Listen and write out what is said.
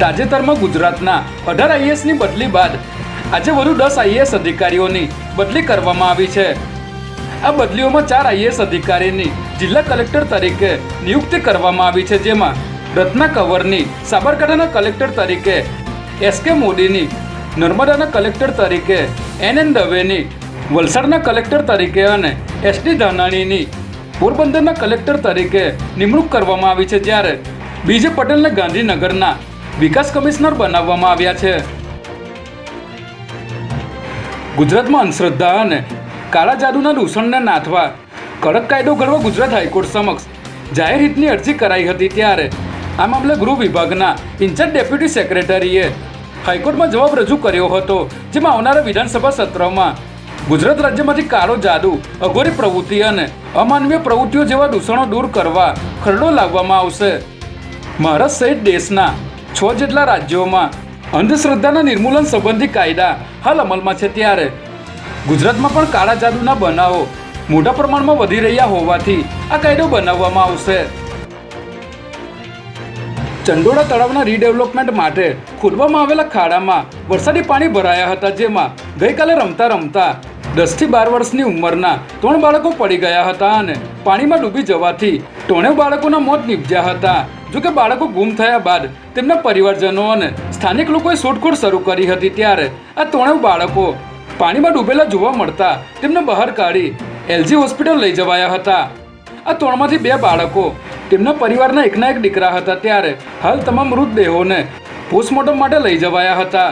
તાજેતરમાં ગુજરાતના અઢાર આઈએસની બદલી બાદ આજે વધુ દસ આઈએસ અધિકારીઓની બદલી કરવામાં આવી છે. આ બદલીઓમાં ચાર આઈએસ અધિકારીની જિલ્લા કલેક્ટર તરીકે નિયુક્તિ કરવામાં આવી છે, જેમાં રત્ના કંવરની, સાબરકાંઠાના કલેક્ટર તરીકે એસ કે મોદીની, નર્મદાના કલેક્ટર તરીકે એન એન દવેની, વલસાડના કલેક્ટર તરીકે અને એસ ટી ધાનાણીની પોરબંદરના કલેક્ટર તરીકે નિમણૂક કરવામાં આવી છે, જ્યારે બીજે પટેલને ગાંધીનગરના વિકાસ કમિશનર બનાવવામાં આવ્યા છે. ગુજરાતમાં અંધશ્રદ્ધા અને કાળા જાદુના દૂષણને નાથવા કડક કાયદો ઘડવા ગુજરાત હાઈકોર્ટ સમક્ષ જાહેર હિતની અરજી કરાઈ હતી ત્યારે આ મામલે ગૃહ વિભાગના ઇન્ચાર્જ ડેપ્યુટી સેક્રેટરીએ હાઈકોર્ટમાં જવાબ રજૂ કર્યો હતો, જેમાં આવનારા વિધાનસભા સત્રમાં ગુજરાત રાજ્યમાંથી કાળો જાદુ, અઘોરી પ્રવૃત્તિ અને અમાનવીય પ્રવૃત્તિઓ જેવા દૂષણો દૂર કરવા ખરડો લાવવામાં આવશે. મહારાષ્ટ્ર સહિત દેશના છ જેટલા રાજ્યોમાં અંધશ્રદ્ધાના નિર્મૂલન સંબંધી કાયદા હાલ અમલમાં છે ત્યારે. ગુજરાતમાં પણ કાળા જાદુના બનાવો મોટા પ્રમાણમાં વધી રહ્યા હોવાથી આ કાયદો બનાવવામાં આવશે. ચંડોળા તળાવના રીડેવલપમેન્ટ માટે ખોદવામાં આવેલા ખાડામાં વરસાદી પાણી ભરાયા હતા જેમાં ગઈકાલે રમતા રમતા દસથી બાર વર્ષની ઉંમરના ત્રણ બાળકો પડી ગયા હતા અને પાણીમાં ડૂબી જવાથી ત્રણેય બાળકોના મોત નીપજ્યા હતા. જોકે બાળકો ગુમ થયા બાદ તેમના પરિવારજનો અને સ્થાનિક લોકોએ શોધખોળ શરૂ કરી હતી ત્યારે આ ત્રણેય બાળકો પાણીમાં ડૂબેલા જોવા મળતા તેમને બહાર કાઢી એલજી હોસ્પિટલ લઈ જવાયા હતા. આ ત્રણમાંથી બે બાળકો તેમના પરિવારના એકના એક દીકરા હતા ત્યારે હાલ તમામ મૃતદેહોને પોસ્ટમોર્ટમ માટે લઈ જવાયા હતા.